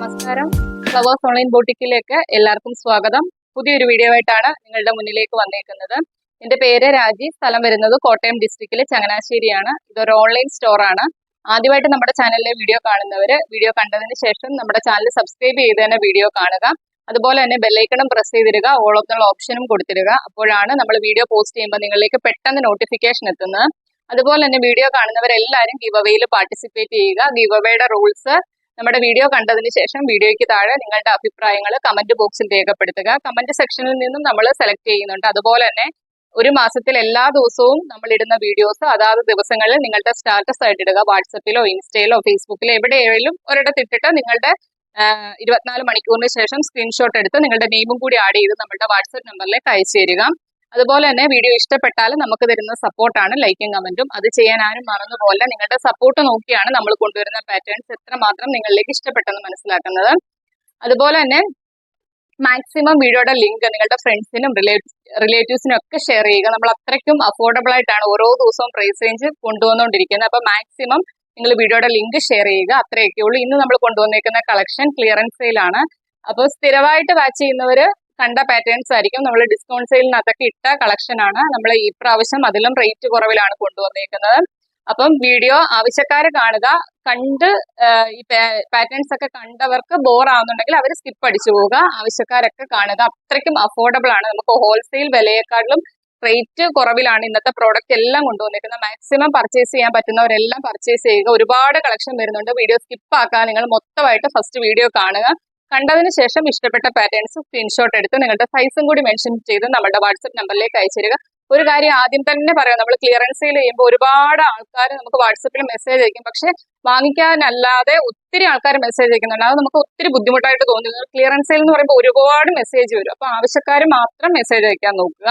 നമസ്കാരം. Flowers online ബോട്ടിക്കിലേക്ക് എല്ലാവർക്കും സ്വാഗതം. പുതിയൊരു വീഡിയോ ആയിട്ടാണ് നിങ്ങളുടെ മുന്നിലേക്ക് വന്നേക്കുന്നത്. എന്റെ പേര് രാജി സ്ഥലം വരുന്നത് കോട്ടയം ഡിസ്ട്രിക്റ്റിലെ ചങ്ങനാശ്ശേരിയാണ്. ഇതൊരു ഓൺലൈൻ സ്റ്റോറാണ്. ആദ്യമായിട്ട് നമ്മുടെ ചാനലിലെ വീഡിയോ കാണുന്നവർ വീഡിയോ കണ്ടതിന് ശേഷം നമ്മുടെ ചാനൽ സബ്സ്ക്രൈബ് ചെയ്ത് തന്നെ വീഡിയോ കാണുക. അതുപോലെ തന്നെ ബെല്ലൈക്കണും പ്രസ് ചെയ്തിടുക. ഓൾ ഓഫ് ദ ഓപ്ഷനും കൊടുത്തിടുക. അപ്പോഴാണ് നമ്മൾ വീഡിയോ പോസ്റ്റ് ചെയ്യുമ്പോൾ നിങ്ങളിലേക്ക് പെട്ടെന്ന് നോട്ടിഫിക്കേഷൻ എത്തുന്നത്. അതുപോലെ തന്നെ വീഡിയോ കാണുന്നവരെല്ലാവരും ഗീവവേയിൽ പാർട്ടിസിപ്പേറ്റ് ചെയ്യുക. ഗീവവേയുടെ റൂൾസ് നമ്മുടെ വീഡിയോ കണ്ടതിന് ശേഷം വീഡിയോയ്ക്ക് താഴെ നിങ്ങളുടെ അഭിപ്രായങ്ങൾ കമന്റ് ബോക്സിൽ രേഖപ്പെടുത്തുക. കമന്റ് സെക്ഷനിൽ നിന്നും നമ്മൾ സെലക്ട് ചെയ്യുന്നുണ്ട്. അതുപോലെ തന്നെ ഒരു മാസത്തിൽ എല്ലാ ദിവസവും നമ്മൾ ഇടുന്ന വീഡിയോസ് അതാത് ദിവസങ്ങളിൽ നിങ്ങളുടെ സ്റ്റാറ്റസ് ആയിട്ട് ഇടുക. വാട്സപ്പിലോ ഇൻസ്റ്റയിലോ ഫേസ്ബുക്കിലോ എവിടെയെങ്കിലും ഒരിടത്ത് ഇട്ടിട്ട് നിങ്ങളുടെ ഇരുപത്തിനാല് മണിക്കൂറിന് ശേഷം സ്ക്രീൻഷോട്ട് എടുത്ത് നിങ്ങളുടെ നെയിമും കൂടി ആഡ് ചെയ്ത് നമ്മുടെ വാട്സപ്പ് നമ്പറിലേക്ക് അയച്ചു തരിക. അതുപോലെ തന്നെ വീഡിയോ ഇഷ്ടപ്പെട്ടാൽ നമുക്ക് തരുന്ന സപ്പോർട്ടാണ് ലൈക്കും കമന്റും അത് ചെയ്യാൻ ആരും മറന്നുപോലെ നിങ്ങളുടെ സപ്പോർട്ട് നോക്കിയാണ് നമ്മൾ കൊണ്ടുവരുന്ന പാറ്റേൺസ് എത്രമാത്രം നിങ്ങളിലേക്ക് ഇഷ്ടപ്പെട്ടെന്ന് മനസ്സിലാക്കുന്നത്. അതുപോലെ തന്നെ മാക്സിമം വീഡിയോയുടെ ലിങ്ക് നിങ്ങളുടെ ഫ്രണ്ട്സിനും റിലേറ്റീവ്സിനും ഒക്കെ ഷെയർ ചെയ്യുക. നമ്മൾ അത്രയ്ക്കും അഫോർഡബിൾ ആയിട്ടാണ് ഓരോ ദിവസവും പ്രൈസ് റേഞ്ച് കൊണ്ടുവന്നുകൊണ്ടിരിക്കുന്നത്. അപ്പൊ മാക്സിമം നിങ്ങൾ വീഡിയോയുടെ ലിങ്ക് ഷെയർ ചെയ്യുക. അത്രയൊക്കെ ഉള്ളൂ ഇന്ന് നമ്മൾ കൊണ്ടുവന്നേക്കുന്ന കളക്ഷൻ ക്ലിയറൻസ് സെയിലാണ് അപ്പോൾ സ്ഥിരമായിട്ട് വാച്ച് ചെയ്യുന്നവര് കണ്ട പാറ്റേൺസ് ആയിരിക്കും. നമ്മൾ ഡിസ്കൗണ്ട് സെയിലിനകത്തൊക്കെ ഇട്ട കളക്ഷൻ ആണ്. നമ്മൾ ഈ പ്രാവശ്യം അതിലും റേറ്റ് കുറവിലാണ് കൊണ്ടുവന്നേക്കുന്നത്. അപ്പം വീഡിയോ ആവശ്യക്കാർ കാണുക. കണ്ട് ഈ പാറ്റേൺസ് ഒക്കെ കണ്ടവർക്ക് ബോർ ആവുന്നുണ്ടെങ്കിൽ അവർ സ്കിപ്പ് അടിച്ചു പോവുക. ആവശ്യക്കാരൊക്കെ കാണുക. അത്രയ്ക്കും അഫോർഡബിൾ ആണ്. നമുക്ക് ഹോൾസെയിൽ വിലയെക്കാളും റേറ്റ് കുറവിലാണ് ഇന്നത്തെ പ്രോഡക്റ്റ് എല്ലാം കൊണ്ടുവന്നിരിക്കുന്നത് മാക്സിമം പർച്ചേസ് ചെയ്യാൻ പറ്റുന്നവരെല്ലാം പർച്ചേസ് ചെയ്യുക. ഒരുപാട് കളക്ഷൻ വരുന്നുണ്ട്. വീഡിയോ സ്കിപ്പ് ആക്കാൻ നിങ്ങൾ മൊത്തമായിട്ട് ഫസ്റ്റ് വീഡിയോ കാണുക. കണ്ടതിന് ശേഷം ഇഷ്ടപ്പെട്ട പാറ്റേൺസ് സ്ക്രീൻഷോട്ട് എടുത്ത് നിങ്ങളുടെ സൈസും കൂടി മെൻഷൻ ചെയ്ത് നമ്മുടെ വാട്സപ്പ് നമ്പറിലേക്ക് അയച്ചിരുക ഒരു കാര്യം ആദ്യം തന്നെ പറയാം നമ്മൾ ക്ലിയറൻസ് സെയിൽ ചെയ്യുമ്പോൾ ഒരുപാട് ആൾക്കാർ നമുക്ക് വാട്സപ്പിൽ മെസ്സേജ് അയക്കും. പക്ഷെ വാങ്ങിക്കാനല്ലാതെ ഒത്തിരി ആൾക്കാർ മെസ്സേജ് അയക്കുന്നുണ്ട്. അത് നമുക്ക് ഒത്തിരി ബുദ്ധിമുട്ടായിട്ട് തോന്നുന്നു. ക്ലിയറൻസ് സെയിൽ എന്ന് പറയുമ്പോൾ ഒരുപാട് മെസ്സേജ് വരും. അപ്പൊ ആവശ്യക്കാർ മാത്രം മെസ്സേജ് അയക്കാൻ നോക്കുക.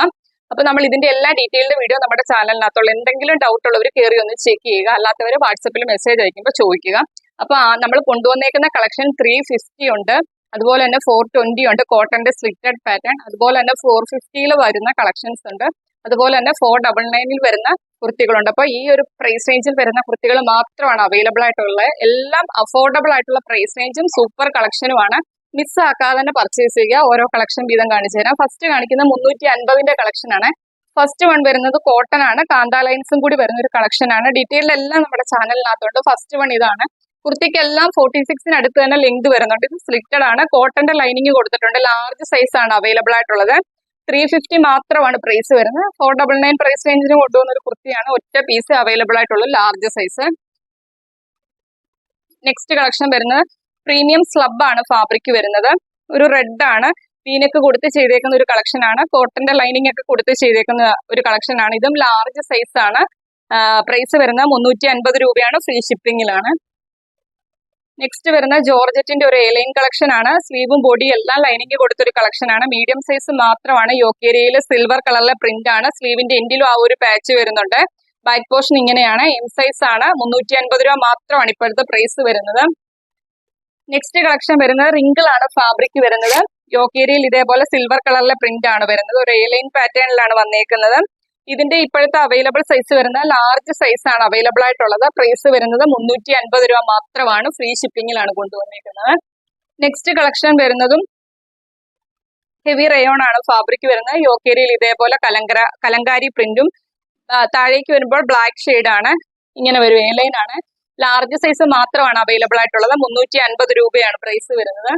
അപ്പൊ നമ്മൾ ഇതിന്റെ എല്ലാ ഡീറ്റെയിൽഡ് വീഡിയോ നമ്മുടെ ചാനലിനകത്തുള്ള എന്തെങ്കിലും ഡൗട്ട് ഉള്ളവർ കയറി ഒന്ന് ചെക്ക് ചെയ്യുക. അല്ലാത്തവർ വാട്സപ്പിൽ മെസ്സേജ് അയക്കുമ്പോൾ ചോദിക്കുക. അപ്പൊ നമ്മൾ കൊണ്ടുവന്നേക്കുന്ന കളക്ഷൻ ത്രീ ഫിഫ്റ്റി ഉണ്ട്. അതുപോലെ തന്നെ ഫോർ ട്വന്റി ഉണ്ട്. കോട്ടന്റെ സ്ലിറ്റഡ് പാറ്റേൺ അതുപോലെ തന്നെ ഫോർ ഫിഫ്റ്റിയിൽ വരുന്ന കളക്ഷൻസ് ഉണ്ട്. അതുപോലെ തന്നെ ഫോർ ഡബിൾ നയനിൽ വരുന്ന കുർത്തികളുണ്ട്. അപ്പൊ ഈ ഒരു പ്രൈസ് റേഞ്ചിൽ വരുന്ന കുർത്തികൾ മാത്രമാണ് അവൈലബിൾ ആയിട്ടുള്ളത്. എല്ലാം അഫോർഡബിൾ ആയിട്ടുള്ള പ്രൈസ് റേഞ്ചും സൂപ്പർ കളക്ഷനുമാണ് മിസ് ആക്കാതെ തന്നെ പർച്ചേസ് ചെയ്യുക. ഓരോ കളക്ഷൻ വീതം കാണിച്ചു തരാം. ഫസ്റ്റ് കാണിക്കുന്ന മുന്നൂറ്റി അൻപതിന്റെ കളക്ഷൻ ആണ്. ഫസ്റ്റ് വൺ വരുന്നത് കോട്ടൺ ആണ്. കാന്ത ലൈൻസും കൂടി വരുന്ന ഒരു കളക്ഷൻ ആണ്. ഡീറ്റെയിൽ എല്ലാം നമ്മുടെ ചാനലിനകത്തുണ്ട് ഫസ്റ്റ് വൺ ഇതാണ്. കുർത്തിക്കെല്ലാം ഫോർട്ടി സിക്സിന് അടുത്ത് തന്നെ ലെങ്ത് വരുന്നുണ്ട് ഇത് സ്ലിറ്റഡ് ആണ്. കോട്ടന്റെ ലൈനിങ് കൊടുത്തിട്ടുണ്ട്. ലാർജ് സൈസ് ആണ് അവൈലബിൾ ആയിട്ടുള്ളത്. ത്രീ ഫിഫ്റ്റി മാത്രമാണ് പ്രൈസ് വരുന്നത്. ഫോർ ഡബിൾ നയൻ പ്രൈസ് റേഞ്ചിന് കൊണ്ടുവന്ന ഒരു കുർത്തിയാണ് ഒറ്റ പീസ് അവൈലബിൾ ആയിട്ടുള്ള ലാർജ് സൈസ് നെക്സ്റ്റ് കളക്ഷൻ വരുന്നത് പ്രീമിയം സ്ലബ് ആണ് ഫാബ്രിക് വരുന്നത്. ഒരു റെഡ് ആണ്. വീനക്ക് കൊടുത്ത് ചെയ്തേക്കുന്ന ഒരു കളക്ഷൻ ആണ്. കോട്ടന്റെ ലൈനിങ് ഒക്കെ കൊടുത്ത് ചെയ്തേക്കുന്ന ഒരു കളക്ഷൻ ആണ്. ഇതും ലാർജ് സൈസ് ആണ്. പ്രൈസ് വരുന്നത് മുന്നൂറ്റി അൻപത് രൂപയാണ് ഫ്രീ ഷിപ്പിംഗിലാണ് നെക്സ്റ്റ് വരുന്ന ജോർജറ്റിന്റെ ഒരു എലൈൻ കളക്ഷൻ ആണ്. സ്ലീവും ബോഡി എല്ലാം ലൈനിങ് കൊടുത്തൊരു കളക്ഷൻ ആണ്. മീഡിയം സൈസ് മാത്രമാണ്. യോക്കേരിയയിൽ സിൽവർ കളറിലെ പ്രിന്റ് ആണ്. സ്ലീവിന്റെ എൻഡിലും ആ ഒരു പാച്ച് വരുന്നുണ്ട്. ബാക്ക് പോർഷൻ ഇങ്ങനെയാണ്. എം സൈസ് ആണ്. മുന്നൂറ്റി അൻപത് രൂപ മാത്രമാണ് ഇപ്പോഴത്തെ പ്രൈസ് വരുന്നത്. നെക്സ്റ്റ് കളക്ഷൻ വരുന്നത് റിങ്കിൾ ആണ് ഫാബ്രിക് വരുന്നത്. യോക്കേരിയയിൽ ഇതേപോലെ സിൽവർ കളറിലെ പ്രിന്റ് ആണ് വരുന്നത്. ഒരു എലൈൻ പാറ്റേണിലാണ് വന്നേക്കുന്നത്. ഇതിന്റെ ഇപ്പോഴത്തെ അവൈലബിൾ സൈസ് വരുന്നത് ലാർജ് സൈസ് ആണ് അവൈലബിൾ ആയിട്ടുള്ളത്. പ്രൈസ് വരുന്നത് മുന്നൂറ്റി അൻപത് രൂപ മാത്രമാണ് ഫ്രീ ഷിപ്പിംഗിലാണ് കൊണ്ടുവന്നിരിക്കുന്നത് നെക്സ്റ്റ് കളക്ഷൻ വരുന്നതും ഹെവി റയോൺ ആണ് ഫാബ്രിക് വരുന്നത്. യോക്കേരിയിൽ ഇതേപോലെ കലങ്കര കലങ്കാരി പ്രിന്റും താഴേക്ക് വരുമ്പോൾ ബ്ലാക്ക് ഷെയ്ഡ് ആണ്. ഇങ്ങനെ വരും എലൈൻ ആണ്. ലാർജ് സൈസ് മാത്രമാണ് അവൈലബിൾ ആയിട്ടുള്ളത്. മുന്നൂറ്റി അൻപത് രൂപയാണ് പ്രൈസ് വരുന്നത്.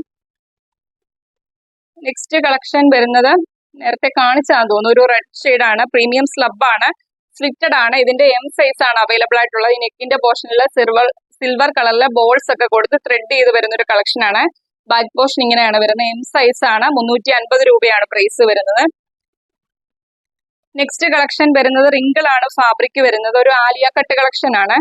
നെക്സ്റ്റ് കളക്ഷൻ വരുന്നത് നേരത്തെ കാണിച്ചാന്ന് തോന്നുന്നു. ഒരു റെഡ് ഷെയ്ഡ് ആണ്. പ്രീമിയം സ്ലബ് ആണ്. സ്ലിറ്റഡ് ആണ്. ഇതിന്റെ എം സൈസ് ആണ് അവൈലബിൾ ആയിട്ടുള്ളത് നെക്കിന്റെ പോർഷനിൽ സിൽവർ സിൽവർ കളറിലെ ബോൾസ് ഒക്കെ കൊടുത്ത് ത്രെഡ് ചെയ്ത് വരുന്ന ഒരു കളക്ഷൻ ആണ്. ബാക്ക് പോർഷൻ ഇങ്ങനെയാണ് വരുന്നത്. എം സൈസ് ആണ്. മുന്നൂറ്റി അൻപത് രൂപയാണ് പ്രൈസ് വരുന്നത്. നെക്സ്റ്റ് കളക്ഷൻ വരുന്നത് റിങ്കിൾ ആണ്. ഫാബ്രിക് വരുന്നത്. ഒരു ആലിയ കട്ട് കളക്ഷൻ ആണ്.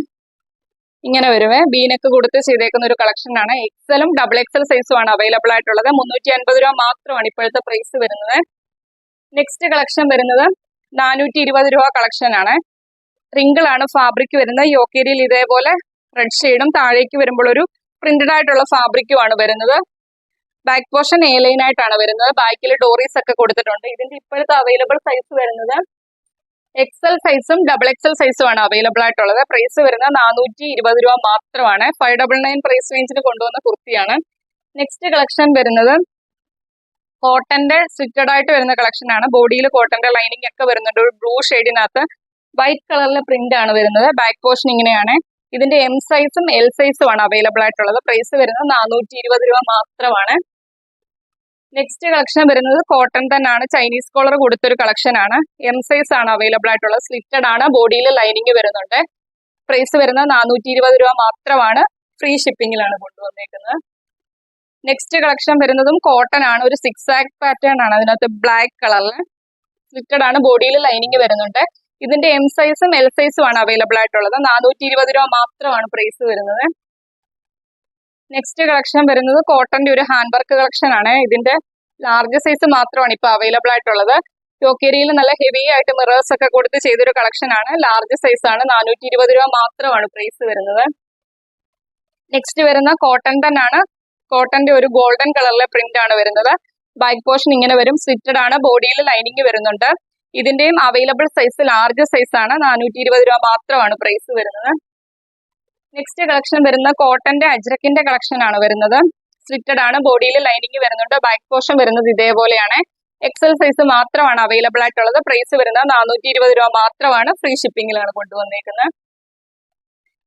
ഇങ്ങനെ വരുവേ. ബീനക്ക് കൊടുത്ത് ചെയ്തേക്കുന്ന ഒരു കളക്ഷൻ ആണ്. എക്സലും ഡബിൾ എക്സൽ സൈസും ആണ് അവൈലബിൾ ആയിട്ടുള്ളത്. മുന്നൂറ്റി അൻപത് രൂപ മാത്രമാണ് ഇപ്പോഴത്തെ പ്രൈസ് വരുന്നത്. നെക്സ്റ്റ് കളക്ഷൻ വരുന്നത് നാനൂറ്റി ഇരുപത് രൂപ കളക്ഷൻ ആണ്. റിങ്കിൾ ആണ് ഫാബ്രിക് വരുന്നത്. യോക്കേരിയിൽ ഇതേപോലെ റെഡ് ഷെയ്ഡും താഴേക്ക് വരുമ്പോൾ ഒരു പ്രിന്റഡ് ആയിട്ടുള്ള ഫാബ്രിക്കും ആണ് വരുന്നത്. ബാക്ക് പോർഷൻ എ ലൈൻ ആയിട്ടാണ് വരുന്നത്. ബാക്കിൽ ഡോറീസ് ഒക്കെ കൊടുത്തിട്ടുണ്ട്. ഇതിന്റെ ഇപ്പോഴത്തെ അവൈലബിൾ സൈസ് വരുന്നത് എക്സൽ സൈസും ഡബിൾ എക്സൽ സൈസും ആണ് അവൈലബിൾ ആയിട്ടുള്ളത്. പ്രൈസ് വരുന്നത് നാനൂറ്റി ഇരുപത് രൂപ മാത്രമാണ്. ഫൈവ് ഡബിൾ നയൻ പ്രൈസ് റേഞ്ചിൽ കൊണ്ടുവന്ന കുർത്തിയാണ്. നെക്സ്റ്റ് കളക്ഷൻ വരുന്നത് കോട്ടന്റെ സ്റ്റിറ്റഡ് ആയിട്ട് വരുന്ന കളക്ഷൻ ആണ്. ബോഡിയിൽ കോട്ടന്റെ ലൈനിങ് ഒക്കെ വരുന്നുണ്ട്. ഒരു ബ്ലൂ ഷെയ്ഡിനകത്ത് വൈറ്റ് കളറിലെ പ്രിന്റ് ആണ് വരുന്നത്. ബാക്ക് പോർഷൻ ഇങ്ങനെയാണ്. ഇതിന്റെ എം സൈസും എൽ സൈസും ആണ് അവൈലബിൾ ആയിട്ടുള്ളത്. പ്രൈസ് വരുന്നത് നാനൂറ്റി ഇരുപത് രൂപ മാത്രമാണ്. നെക്സ്റ്റ് കളക്ഷൻ വരുന്നത് കോട്ടൺ തന്നെയാണ്. ചൈനീസ് കോളർ കൊടുത്തൊരു കളക്ഷൻ ആണ്. എം സൈസ് ആണ് അവൈലബിൾ ആയിട്ടുള്ളത്. സ്ലിറ്റഡ് ആണ്. ബോഡിയിൽ ലൈനിങ് വരുന്നുണ്ട്. പ്രൈസ് വരുന്നത് നാനൂറ്റി ഇരുപത് രൂപ മാത്രമാണ്. ഫ്രീ ഷിപ്പിംഗിലാണ് കൊണ്ടുവന്നേക്കുന്നത്. നെക്സ്റ്റ് കളക്ഷൻ വരുന്നതും കോട്ടൺ ആണ്. ഒരു സിക്സ് ആക്ട് പാറ്റേൺ ആണ് അതിനകത്ത് ബ്ലാക്ക് കളറിൽ സ്ലിറ്റഡ് ആണ് ബോഡിയിൽ ലൈനിങ് വരുന്നുണ്ട്. ഇതിന്റെ എം സൈസും എൽ സൈസും ആണ് അവൈലബിൾ ആയിട്ടുള്ളത്. നാനൂറ്റി ഇരുപത് രൂപ മാത്രമാണ് പ്രൈസ് വരുന്നത്. നെക്സ്റ്റ് കളക്ഷൻ വരുന്നത് കോട്ടന്റെ ഒരു ഹാൻഡ് വർക്ക് കളക്ഷൻ ആണ്. ഇതിന്റെ ലാർജ് സൈസ് മാത്രമാണ് ഇപ്പൊ അവൈലബിൾ ആയിട്ടുള്ളത്. ടോക്കേരിയിൽ നല്ല ഹെവി ആയിട്ട് മിറേഴ്സ് ഒക്കെ കൊടുത്ത് ചെയ്തൊരു കളക്ഷൻ ആണ്. ലാർജ് സൈസ് ആണ്. നാനൂറ്റി ഇരുപത് രൂപ മാത്രമാണ് പ്രൈസ് വരുന്നത്. നെക്സ്റ്റ് വരുന്ന കോട്ടൺ തന്നെയാണ് കോട്ടന്റെ ഒരു ഗോൾഡൻ കളറിലെ പ്രിന്റ് ആണ് വരുന്നത്. ബാക്ക് പോർഷൻ ഇങ്ങനെ വരും. സ്വിറ്റഡ് ആണ്. ബോഡിയിൽ ലൈനിങ് വരുന്നുണ്ട്. ഇതിന്റെയും അവൈലബിൾ സൈസ് ലാർജ് സൈസ് ആണ്. നാനൂറ്റി ഇരുപത് രൂപ മാത്രമാണ് പ്രൈസ് വരുന്നത്. നെക്സ്റ്റ് കളക്ഷൻ വരുന്ന കോട്ടന്റെ അജ്രക്കിന്റെ കളക്ഷൻ ആണ് വരുന്നത്. സ്വിറ്റഡ് ആണ്. ബോഡിയിൽ ലൈനിങ് വരുന്നുണ്ട്. ബാക്ക് പോർഷൻ വരുന്നത് ഇതേപോലെയാണ്. എക്സൽ സൈസ് മാത്രമാണ് അവൈലബിൾ ആയിട്ടുള്ളത്. പ്രൈസ് വരുന്നത് നാനൂറ്റി ഇരുപത് രൂപ മാത്രമാണ് ഫ്രീ ഷിപ്പിംഗിലാണ് കൊണ്ടുവന്നേക്കുന്നത്.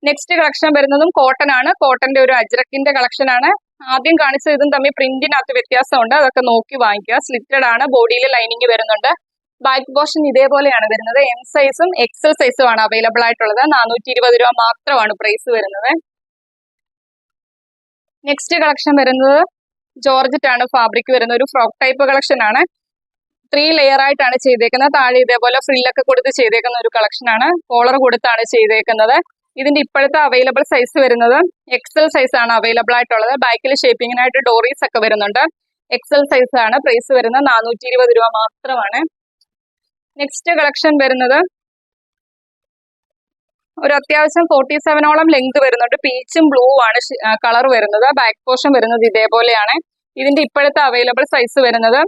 നെക്സ്റ്റ് കളക്ഷൻ വരുന്നതും കോട്ടൺ ആണ്. കോട്ടന്റെ ഒരു അജ്രക്കിന്റെ കളക്ഷൻ ആണ്. ആദ്യം കാണിച്ച ഇതും തമ്മിൽ പ്രിന്റിനകത്ത് വ്യത്യാസമുണ്ട്. അതൊക്കെ നോക്കി വാങ്ങിക്കുക. സ്ലിറ്റഡ് ആണ്. ബോഡിയിൽ ലൈനിങ് വരുന്നുണ്ട്. ബാക്ക് പോർഷൻ ഇതേപോലെയാണ് വരുന്നത്. എം സൈസും എക്സൽ സൈസും ആണ് അവൈലബിൾ ആയിട്ടുള്ളത്. നാനൂറ്റി ഇരുപത് രൂപ മാത്രമാണ് പ്രൈസ് വരുന്നത്. നെക്സ്റ്റ് കളക്ഷൻ വരുന്നത് ജോർജറ്റ് ആണ്. ഫാബ്രിക് വരുന്ന ഒരു ഫ്രോക്ക് ടൈപ്പ് കളക്ഷൻ ആണ്. ത്രീ ലെയർ ആയിട്ടാണ് ചെയ്തേക്കുന്നത്. താഴെ ഇതേപോലെ ഫ്രില്ലൊക്കെ കൊടുത്ത് ചെയ്തേക്കുന്ന ഒരു കളക്ഷൻ ആണ്. കോളർ കൊടുത്താണ് ചെയ്തേക്കുന്നത്. ഇതിന്റെ ഇപ്പോഴത്തെ അവൈലബിൾ സൈസ് വരുന്നത് എക്സൽ സൈസ് ആണ് അവൈലബിൾ ആയിട്ടുള്ളത്. ബാക്കിൽ ഷേപ്പിങ്ങിനായിട്ട് ഡോറീസ് ഒക്കെ വരുന്നുണ്ട്. എക്സൽ സൈസ് ആണ്. പ്രൈസ് വരുന്നത് നാനൂറ്റി ഇരുപത് രൂപ മാത്രമാണ്. നെക്സ്റ്റ് കളക്ഷൻ വരുന്നത് ഒരു അത്യാവശ്യം ഫോർട്ടി സെവനോളം ലെങ്ത് വരുന്നുണ്ട്. പീച്ചും ബ്ലൂ ആണ് കളർ വരുന്നത്. ബാക്ക് പോർഷൻ വരുന്നത് ഇതേപോലെയാണ്. ഇതിന്റെ ഇപ്പോഴത്തെ അവൈലബിൾ സൈസ് വരുന്നത്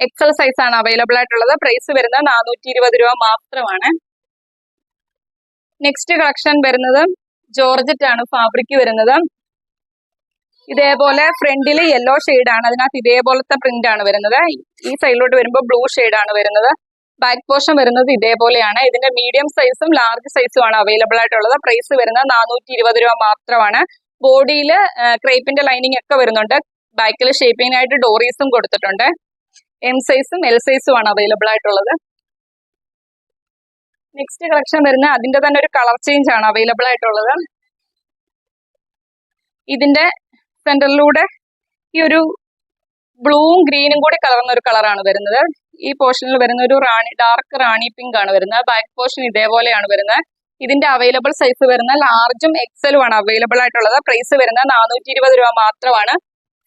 എക്സൽ സൈസ് ആണ് അവൈലബിൾ ആയിട്ടുള്ളത്. പ്രൈസ് വരുന്നത് നാനൂറ്റി ഇരുപത് രൂപ മാത്രമാണ്. നെക്സ്റ്റ് കളക്ഷൻ വരുന്നത് ജോർജറ്റ് ആണ് ഫാബ്രിക് വരുന്നത്. ഇതേപോലെ ഫ്രണ്ടിൽ യെല്ലോ ആണ് അതിനകത്ത് ഇതേപോലത്തെ പ്രിന്റ് ആണ് വരുന്നത്. ഈ സൈഡിലോട്ട് വരുമ്പോൾ ബ്ലൂ ആണ് വരുന്നത്. ബാക്ക് പോർഷൻ വരുന്നത് ഇതേപോലെയാണ്. ഇതിന്റെ മീഡിയം സൈസും ലാർജ് സൈസും ആണ് അവൈലബിൾ ആയിട്ടുള്ളത്. പ്രൈസ് വരുന്നത് നാനൂറ്റി ഇരുപത് രൂപ മാത്രമാണ്. ബോഡിയിൽ ക്രേപ്പിന്റെ ലൈനിങ് ഒക്കെ വരുന്നുണ്ട്. ബാക്കിൽ ഷേപ്പിങ്ങിനായിട്ട് ഡോറീസും കൊടുത്തിട്ടുണ്ട്. എം സൈസും എൽ സൈസും ആണ് അവൈലബിൾ ആയിട്ടുള്ളത്. നെക്സ്റ്റ് കളക്ഷൻ വരുന്ന അതിന്റെ തന്നെ ഒരു കളർ ചേഞ്ച് ആണ് അവൈലബിൾ ആയിട്ടുള്ളത്. ഇതിന്റെ സെന്ററിലൂടെ ഈ ഒരു ബ്ലൂവും ഗ്രീനും കൂടി കലർന്ന ഒരു കളറാണ് വരുന്നത്. ഈ പോർഷനിൽ വരുന്ന ഒരു റാണി ഡാർക്ക് റാണി പിങ്ക് ആണ് വരുന്നത്. ബാക്ക് പോർഷൻ ഇതേപോലെയാണ് വരുന്നത്. ഇതിന്റെ അവൈലബിൾ സൈസ് വരുന്ന ലാർജും എക്സലും ആണ് അവൈലബിൾ ആയിട്ടുള്ളത്. പ്രൈസ് വരുന്നത് നാനൂറ്റി ഇരുപത് രൂപ മാത്രമാണ്.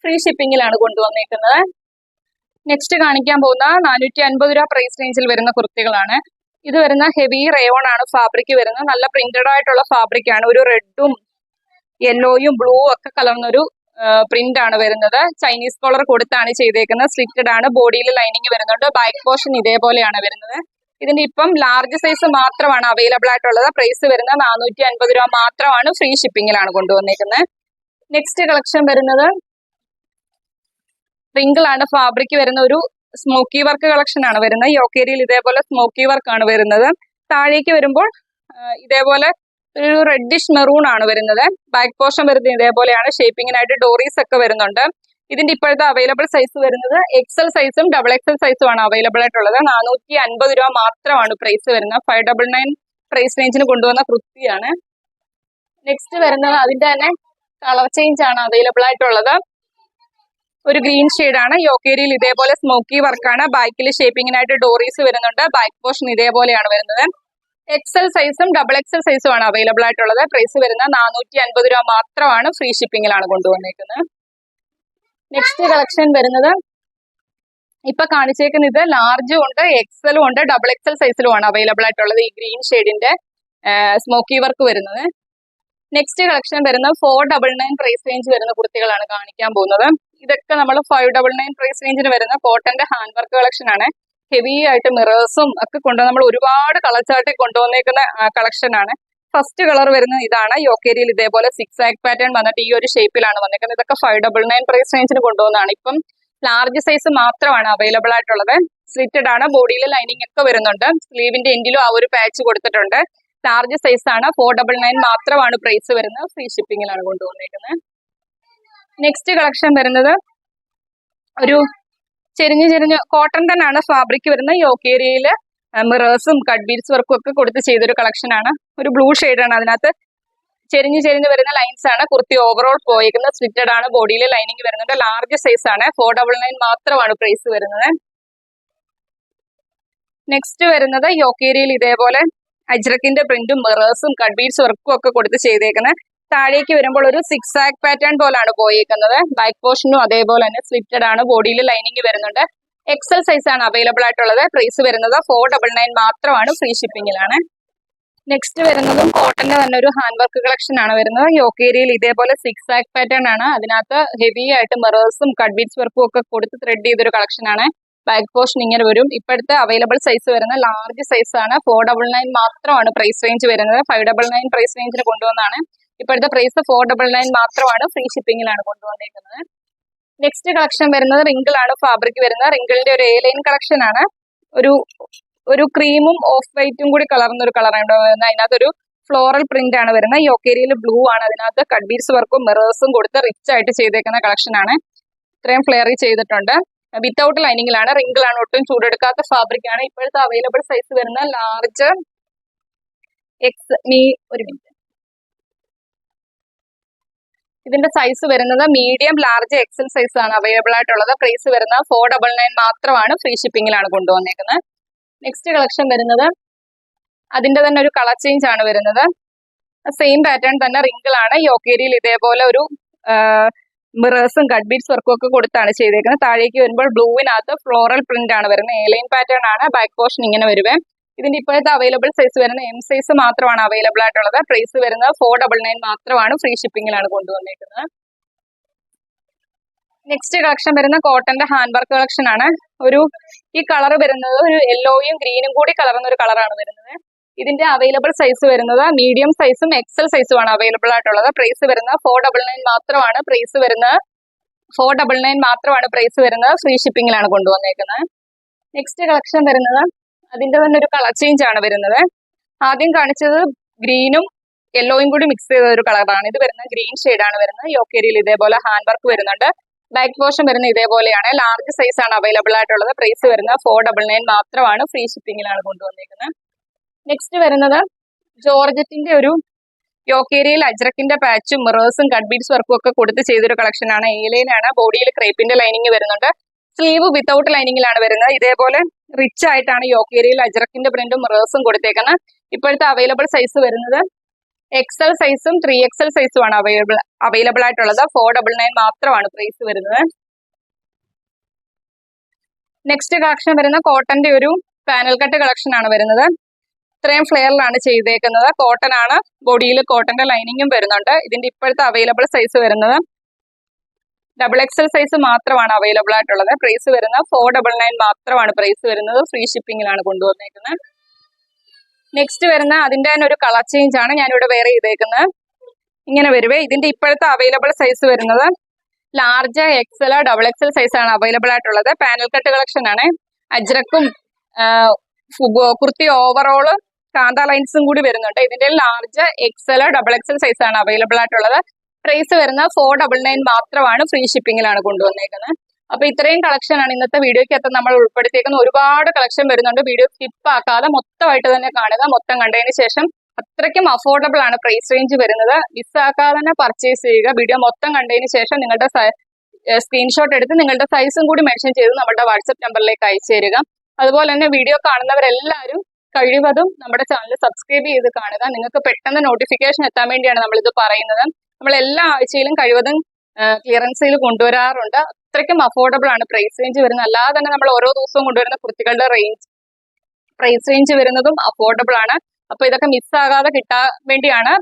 ഫ്രീ ഷിപ്പിംഗിലാണ് കൊണ്ടുവന്നേക്കുന്നത്. നെക്സ്റ്റ് കാണിക്കാൻ പോകുന്ന നാനൂറ്റി അൻപത് രൂപ പ്രൈസ് റേഞ്ചിൽ വരുന്ന കുർത്തികളാണ്. ഇത് വരുന്ന ഹെവി റയോൺ ആണ് ഫാബ്രിക് വരുന്നത്. നല്ല പ്രിന്റഡ് ആയിട്ടുള്ള ഫാബ്രിക് ആണ്. ഒരു റെഡും യെല്ലോയും ബ്ലൂ ഒക്കെ കലർന്നൊരു പ്രിന്റ് ആണ് വരുന്നത്. ചൈനീസ് കോളർ കൊടുത്താണ് ചെയ്തേക്കുന്നത്. സ്ലിറ്റഡ് ആണ്. ബോഡിയിൽ ലൈനിങ് വരുന്നുണ്ട്. ബാക്ക് പോർഷൻ ഇതേപോലെയാണ് വരുന്നത്. ഇതിന്റെ ഇപ്പം ലാർജ് സൈസ് മാത്രമാണ് അവൈലബിൾ ആയിട്ടുള്ളത്. പ്രൈസ് വരുന്നത് നാനൂറ്റി അൻപത് രൂപ മാത്രമാണ് ഫ്രീ ഷിപ്പിംഗിലാണ് കൊണ്ടുവന്നേക്കുന്നത്. നെക്സ്റ്റ് കളക്ഷൻ വരുന്നത് റിങ്കിൾ ആണ്. ഫാബ്രിക് വരുന്ന ഒരു സ്മോക്കി വർക്ക് കളക്ഷൻ ആണ് വരുന്നത്. യോക്കേരിയിൽ ഇതേപോലെ സ്മോക്കി വർക്ക് ആണ് വരുന്നത്. താഴേക്ക് വരുമ്പോൾ ഇതേപോലെ ഒരു റെഡിഷ് മെറൂൺ ആണ് വരുന്നത്. ബാക്ക് പോർഷൻ വരുന്നത് ഇതേപോലെയാണ്. ഷേപ്പിങ്ങിനായിട്ട് ഡോറീസ് ഒക്കെ വരുന്നുണ്ട്. ഇതിന്റെ ഇപ്പോഴത്തെ അവൈലബിൾ സൈസ് വരുന്നത് എക്സൽ സൈസും ഡബിൾ എക്സൽ സൈസും ആണ് അവൈലബിൾ ആയിട്ടുള്ളത്. നാനൂറ്റി അൻപത് രൂപ മാത്രമാണ് പ്രൈസ് വരുന്നത്. ഫൈവ് ഡബിൾ നയൻ പ്രൈസ് റേഞ്ചിന് കൊണ്ടുവന്ന കൃത്യാണ് നെക്സ്റ്റ് വരുന്നത് അതിന്റെ തന്നെ കളർ ചേഞ്ച് ആണ് അവൈലബിൾ ആയിട്ടുള്ളത്. ഒരു ഗ്രീൻ ആണ്. യോക്കേരിയിൽ ഇതേപോലെ സ്മോക്കി വർക്കാണ് ബാക്കിൽ ഷേപ്പിങ്ങിനായിട്ട് ഡോറീസ് വരുന്നുണ്ട്. ബാക്ക് പോർഷൻ ഇതേപോലെയാണ് വരുന്നത്. എക്സൽ സൈസും ഡബിൾ എക്സൽ സൈസും ആണ് അവൈലബിൾ ആയിട്ടുള്ളത്. പ്രൈസ് വരുന്ന നാനൂറ്റി അൻപത് രൂപ മാത്രമാണ് ഫ്രീ ഷിപ്പിംഗിലാണ് കൊണ്ടുവന്നേക്കുന്നത്. നെക്സ്റ്റ് കളക്ഷൻ വരുന്നത് ഇപ്പൊ കാണിച്ചേക്കുന്ന ഇത് ലാർജും ഉണ്ട് എക്സലും ഉണ്ട് ഡബിൾ എക്സൽ സൈസിലും ആണ് അവൈലബിൾ ആയിട്ടുള്ളത് ഈ ഗ്രീൻ ഷെയ്ഡിന്റെ സ്മോക്കി വർക്ക് വരുന്നത്. നെക്സ്റ്റ് കളക്ഷൻ വരുന്ന four double nine price range വരുന്ന കുർത്തികളാണ് കാണിക്കാൻ പോകുന്നത്. ഇതൊക്കെ നമ്മൾ ഫൈവ് ഡബിൾ നയൻ പ്രൈസ് റേഞ്ചിന് വരുന്ന കോട്ടന്റെ ഹാൻഡ് വർക്ക് കളക്ഷൻ ആണ്. ഹെവി ആയിട്ട് മിറേഴ്സും ഒക്കെ കൊണ്ട് നമ്മൾ ഒരുപാട് കളർ ചാർട്ടിൽ കൊണ്ടുവന്നേക്കുന്ന കളക്ഷൻ ആണ്. ഫസ്റ്റ് കളർ വരുന്ന ഇതാണ്. യോക്കേരിയിൽ ഇതേപോലെ സിക്സ് ആക് പാറ്റേൺ വന്നിട്ട് ഈ ഒരു ഷേപ്പിലാണ് വന്നിരിക്കുന്നത്. ഇതൊക്കെ ഫൈവ് ഡബിൾ നയൻ പ്രൈസ് റേഞ്ചിന് കൊണ്ടുവന്നാണ് ഇപ്പം ലാർജ് സൈസ് മാത്രമാണ് അവൈലബിൾ ആയിട്ടുള്ളത്. സ്ലിറ്റഡ് ആണ്. ബോഡിയിൽ ലൈനിങ് ഒക്കെ വരുന്നുണ്ട്. സ്ലീവിന്റെ എൻഡിലും ആ ഒരു പാച്ച് കൊടുത്തിട്ടുണ്ട്. ലാർജ് സൈസ് ആണ്. ഫോർ ഡബിൾ നയൻ മാത്രമാണ് പ്രൈസ് വരുന്നത്. ഫ്രീ ഷിപ്പിംഗിലാണ് കൊണ്ടുവന്നിരിക്കുന്നത് നെക്സ്റ്റ് കളക്ഷൻ വരുന്നത് ഒരു ചെരിഞ്ഞ് ചെരിഞ്ഞ് കോട്ടൺ തന്നെയാണ് ഫാബ്രിക് വരുന്നത്. യോക്കേരിയയിൽ മിറേഴ്സും കട്ട് ബീഡ്സ് വർക്കും ഒക്കെ കൊടുത്ത് ചെയ്തൊരു ആണ്. ഒരു ബ്ലൂ ആണ് അതിനകത്ത്. ചെരിഞ്ഞ് ചെരിഞ്ഞ് വരുന്ന ലൈൻസ് ആണ്. കുർത്തി ഓവറോൾ പോയിരിക്കുന്നത് സ്ലിറ്റഡ് ആണ്. ബോഡിയിൽ ലൈനിങ് വരുന്നുണ്ട്. ലാർജ് സൈസ് ആണ്. ഫോർ ഡബിൾ നയൻ മാത്രമാണ് പ്രൈസ് വരുന്നത്. നെക്സ്റ്റ് വരുന്നത് യോക്കേരിയയിൽ ഇതേപോലെ അജ്രക്കിന്റെ പ്രിന്റും മിറേഴ്സും കട്ട് ബീഡ്സ് വർക്കും ഒക്കെ കൊടുത്ത് ചെയ്തേക്കുന്നത് താഴേക്ക് വരുമ്പോൾ ഒരു സിക്സ് ആക് പാറ്റേൺ പോലാണ് പോയേക്കുന്നത്. ബാക്ക് പോർഷനും അതേപോലെ തന്നെ സ്ലിറ്റഡ് ആണ്. ബോഡിയിൽ ലൈനിങ് വരുന്നുണ്ട്. എക്സൽ സൈസ് ആണ് അവൈലബിൾ ആയിട്ടുള്ളത്. പ്രൈസ് വരുന്നത് ഫോർ ഡബിൾ നയൻ മാത്രമാണ്. ഫ്രീ ഷിപ്പിംഗിലാണ് നെക്സ്റ്റ് വരുന്നതും കോട്ടന്റെ തന്നെ ഒരു ഹാൻഡ് വർക്ക് കളക്ഷൻ ആണ് വരുന്നത്. യോക്കേരിയയിൽ ഇതേപോലെ സിക്സ് ആക് പാറ്റേൺ ആണ്. അതിനകത്ത് ഹെവി ആയിട്ട് മിറേഴ്സും ബീഡ്സ് വർക്കും ഒക്കെ കൊടുത്ത് ത്രെഡ് ചെയ്തൊരു കളക്ഷൻ ആണ്. ബാക്ക് പോർഷൻ ഇങ്ങനെ വരും. ഇപ്പോഴത്തെ അവൈലബിൾ സൈസ് വരുന്ന ലാർജ് സൈസ് ആണ്. ഫോർ ഡബിൾ നയൻ മാത്രമാണ് പ്രൈസ് റേഞ്ച് വരുന്നത്. ഫൈവ് ഡബിൾ നയൻ പ്രൈസ് റേഞ്ചിന് കൊണ്ടുവന്നാണ്. ഇപ്പോഴത്തെ പ്രൈസ് ഫോർ ഡബിൾ നയൻ മാത്രമാണ് ഫ്രീ ഷിപ്പിംഗിലാണ് കൊണ്ടുവന്നിരിക്കുന്നത് നെക്സ്റ്റ് കളക്ഷൻ വരുന്നത് റിങ്കിൾ ആണ് ഫാബ്രിക് വരുന്നത്. റിങ്കിളിന്റെ ഒരു എ ലൈൻ കളക്ഷൻ ആണ്. ഒരു ഒരു ക്രീമും ഓഫ് വൈറ്റും കൂടി കളർന്ന ഒരു കളറാണ് വരുന്നത്. അതിനകത്ത് ഒരു ഫ്ലോറൽ പ്രിന്റ് ആണ് വരുന്നത്. യോക്കേരിയിൽ ബ്ലൂ ആണ്. അതിനകത്ത് കഡ്ബീർസ് വർക്കും മിറേഴ്സും കൊടുത്ത് റിച്ച് ആയിട്ട് ചെയ്തേക്കുന്ന കളക്ഷൻ ആണ്. ഇത്രയും ഫ്ലെയറി ചെയ്തിട്ടുണ്ട്. വിത്തൗട്ട് ലൈനിങ്ങിലാണ് റിങ്കിൾ ആണ് ഒട്ടും ചൂടെടുക്കാത്ത ഫാബ്രിക് ആണ് ഇപ്പോഴത്തെ അവൈലബിൾ സൈസ് വരുന്ന ലാർജ് എക്സ് മീ ഒരു മിനിറ്റ് ഇതിന്റെ സൈസ് വരുന്നത് മീഡിയം ലാർജ് എക്സൽ സൈസ് ആണ് അവൈലബിൾ ആയിട്ടുള്ളത്. പ്രൈസ് വരുന്നത് ഫോർ ഡബിൾ നയൻ മാത്രമാണ് ഫ്രീ ഷിപ്പിംഗിലാണ് കൊണ്ടുവന്നേക്കുന്നത്. നെക്സ്റ്റ് കളക്ഷൻ വരുന്നത് അതിന്റെ തന്നെ ഒരു കളർ ചേഞ്ച് ആണ് വരുന്നത്. സെയിം പാറ്റേൺ തന്നെ റിങ്കിൾ ആണ് യോക്കേരിയിൽ ഇതേപോലെ ഒരു മിറേഴ്സും കട്ട് ബീഡ്സ് വർക്കും ഒക്കെ കൊടുത്താണ് ചെയ്തേക്കുന്നത്. താഴേക്ക് വരുമ്പോൾ ബ്ലൂവിനകത്ത് ഫ്ലോറൽ പ്രിന്റ് ആണ് വരുന്നത്. ഏലൈൻ പാറ്റേൺ ആണ് ബാക്ക് പോർഷൻ ഇങ്ങനെ വരുവേ. ഇതിന്റെ ഇപ്പോഴത്തെ അവൈലബിൾ സൈസ് വരുന്നത് എം സൈസ് മാത്രമാണ് അവൈലബിൾ ആയിട്ടുള്ളത്. പ്രൈസ് വരുന്നത് ഫോർ ഡബിൾ നയൻ മാത്രമാണ് ഫ്രീ ഷിപ്പിംഗിലാണ് കൊണ്ടുവന്നേക്കുന്നത്. നെക്സ്റ്റ് കളക്ഷൻ വരുന്ന കോട്ടന്റെ ഹാൻഡ് വർക്ക് കളക്ഷൻ ആണ്. ഒരു ഈ കളർ വരുന്നത് ഒരു യെല്ലോയും ഗ്രീനും കൂടി കലർന്ന ഒരു കളറാണ് വരുന്നത്. ഇതിന്റെ അവൈലബിൾ സൈസ് വരുന്നത് മീഡിയം സൈസും എക്സൽ ആണ് അവൈലബിൾ ആയിട്ടുള്ളത്. പ്രൈസ് വരുന്നത് ഫോർ ഡബിൾ നയൻ മാത്രമാണ് പ്രൈസ് വരുന്നത്. ഫോർ ഡബിൾ നയൻ മാത്രമാണ് പ്രൈസ് വരുന്നത്. ഫ്രീ ഷിപ്പിംഗിലാണ് കൊണ്ടുവന്നേക്കുന്നത്. നെക്സ്റ്റ് കളക്ഷൻ വരുന്നത് അതിന്റെ തന്നെ ഒരു കളർ ചേഞ്ച് ആണ് വരുന്നത്. ആദ്യം കാണിച്ചത് ഗ്രീനും യെല്ലോയും കൂടി മിക്സ് ചെയ്ത ഒരു കളറാണ് ഇത് വരുന്നത് ഗ്രീൻ ആണ് വരുന്നത്. യോക്കേരിയിൽ ഇതേപോലെ ഹാൻഡ് വർക്ക് വരുന്നുണ്ട്. ബാക്ക് പോർഷൻ വരുന്നത് ഇതേപോലെയാണ്. ലാർജ് സൈസ് ആണ് അവൈലബിൾ ആയിട്ടുള്ളത്. പ്രൈസ് വരുന്നത് ഫോർ ഡബിൾ നയൻ മാത്രമാണ് ഫ്രീ ഷിപ്പിംഗിലാണ് കൊണ്ടുവന്നിരിക്കുന്നത് നെക്സ്റ്റ് വരുന്നത് ജോർജറ്റിന്റെ ഒരു യോക്കേരിയയിൽ അജ്രക്കിന്റെ പാച്ചും മിറേഴ്സും കട്ട് ബീഡ്സ് വർക്കും ഒക്കെ കൊടുത്ത് ചെയ്തൊരു കളക്ഷൻ ആണ്. ഏലൈനാണ് ബോഡിയിൽ ക്രേപ്പിന്റെ ലൈനിങ് വരുന്നുണ്ട്. സ്ലീവ് വിത്തൗട്ട് ലൈനിങ്ങിലാണ് വരുന്നത്. ഇതേപോലെ റിച്ച് ആയിട്ടാണ് യോക്കേരിയയിൽ അജ്രക്കിന്റെ പ്രിന്റും മിറേഴ്സും കൊടുത്തേക്കുന്നത്. ഇപ്പോഴത്തെ അവൈലബിൾ സൈസ് വരുന്നത് എക്സൽ സൈസും ത്രീ എക്സൽ ആണ് അവൈലബിൾ അവൈലബിൾ ആയിട്ടുള്ളത്. ഫോർ ഡബിൾ നയൻ മാത്രമാണ് പ്രൈസ് വരുന്നത്. നെക്സ്റ്റ് കളക്ഷൻ വരുന്ന കോട്ടന്റെ ഒരു പാനൽ കട്ട് കളക്ഷൻ ആണ് വരുന്നത്. ഇത്രയും ഫ്ലെയറിലാണ് ചെയ്തേക്കുന്നത്. കോട്ടൺ ആണ്. ബോഡിയിൽ കോട്ടന്റെ ലൈനിങ്ങും വരുന്നുണ്ട്. ഇതിന്റെ ഇപ്പോഴത്തെ അവൈലബിൾ സൈസ് വരുന്നത് ഡബിൾ എക്സൽ സൈസ് മാത്രമാണ് അവൈലബിൾ ആയിട്ടുള്ളത്. പ്രൈസ് വരുന്നത് ഫോർ ഡബിൾ നയൻ മാത്രമാണ് പ്രൈസ് വരുന്നത്. ഫ്രീ ഷിപ്പിംഗിലാണ് കൊണ്ടുവന്നേക്കുന്നത്. നെക്സ്റ്റ് വരുന്ന അതിന്റെ തന്നെ ഒരു കളർ ചേഞ്ച് ആണ് ഞാനിവിടെ വേറെ ചെയ്തേക്കുന്നത്. ഇങ്ങനെ വരുവേ. ഇതിന്റെ ഇപ്പോഴത്തെ അവൈലബിൾ സൈസ് വരുന്നത് large XL double XL size ആണ് അവൈലബിൾ ആയിട്ടുള്ളത്. പാനൽ കട്ട് കളക്ഷൻ ആണ്. അജ്രക്കും കുർത്തി ഓവറോൾ കാന്ത ലൈൻസും കൂടി വരുന്നുണ്ട്. ഇതിന്റെ large XL double XL size ആണ് അവൈലബിൾ ആയിട്ടുള്ളത്. പ്രൈസ് വരുന്നത് ഫോർ ഡബിൾ നയൻ മാത്രമാണ് ഫ്രീ ഷിപ്പിംഗിലാണ് കൊണ്ടുവന്നേക്കുന്നത്. അപ്പൊ ഇത്രയും കളക്ഷൻ ആണ് ഇന്നത്തെ വീഡിയോയ്ക്കകത്ത് നമ്മൾ ഉൾപ്പെടുത്തിയേക്കുന്ന ഒരുപാട് കളക്ഷൻ വരുന്നുണ്ട്. വീഡിയോ സ്കിപ്പ് ആക്കാതെ മൊത്തമായിട്ട് തന്നെ കാണുക. മൊത്തം കണ്ടതിന് ശേഷം അത്രയ്ക്കും അഫോർഡബിൾ ആണ് പ്രൈസ് റേഞ്ച് വരുന്നത്. മിസ്സാക്കാതെ തന്നെ പർച്ചേസ് ചെയ്യുക. വീഡിയോ മൊത്തം കണ്ടതിന് ശേഷം നിങ്ങളുടെ സ്ക്രീൻഷോട്ട് എടുത്ത് നിങ്ങളുടെ സൈസും കൂടി മെൻഷൻ ചെയ്ത് നമ്മുടെ വാട്സപ്പ് നമ്പറിലേക്ക് അയച്ചു തരിക. അതുപോലെ തന്നെ വീഡിയോ കാണുന്നവരെല്ലാവരും കഴിവതും നമ്മുടെ ചാനൽ സബ്സ്ക്രൈബ് ചെയ്ത് കാണുക. നിങ്ങൾക്ക് പെട്ടെന്ന് നോട്ടിഫിക്കേഷൻ എത്താൻ വേണ്ടിയാണ് നമ്മളിത് പറയുന്നത്. നമ്മൾ എല്ലാ ആഴ്ചയിലും കഴിവതും ക്ലിയറൻസിൽ കൊണ്ടുവരാറുണ്ട്. അത്രയ്ക്കും അഫോർഡബിൾ ആണ്. പ്രൈസ് റേഞ്ച് വരുന്നത്. അല്ലാതെ തന്നെ നമ്മൾ ഓരോ ദിവസവും കൊണ്ടുവരുന്ന കുർത്തികളുടെ റേഞ്ച് പ്രൈസ് റേഞ്ച് വരുന്നതും അഫോർഡബിൾ ആണ്. അപ്പൊ ഇതൊക്കെ മിസ്സാകാതെ കിട്ടാൻ വേണ്ടിയാണ്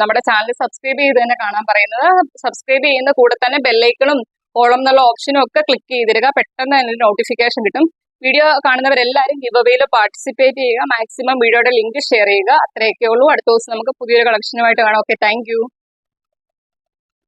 നമ്മുടെ ചാനൽ സബ്സ്ക്രൈബ് ചെയ്ത് തന്നെ കാണാൻ പറയുന്നത്. സബ്സ്ക്രൈബ് ചെയ്യുന്ന കൂടെ തന്നെ ബെല്ലൈക്കണും ഓളം എന്നുള്ള ഓപ്ഷനും ഒക്കെ ക്ലിക്ക് ചെയ്തിരിക പെട്ടെന്ന് തന്നെ നോട്ടിഫിക്കേഷൻ കിട്ടും. വീഡിയോ കാണുന്നവരെല്ലാവരും ഗിവവേയിൽ പാർട്ടിസിപ്പേറ്റ് ചെയ്യുക. മാക്സിമം വീഡിയോയുടെ ലിങ്ക് ഷെയർ ചെയ്യുക. അത്രയൊക്കെ ഉള്ളൂ. അടുത്ത ദിവസം നമുക്ക് പുതിയൊരു കളക്ഷനുമായിട്ട് കാണാം. Okay thank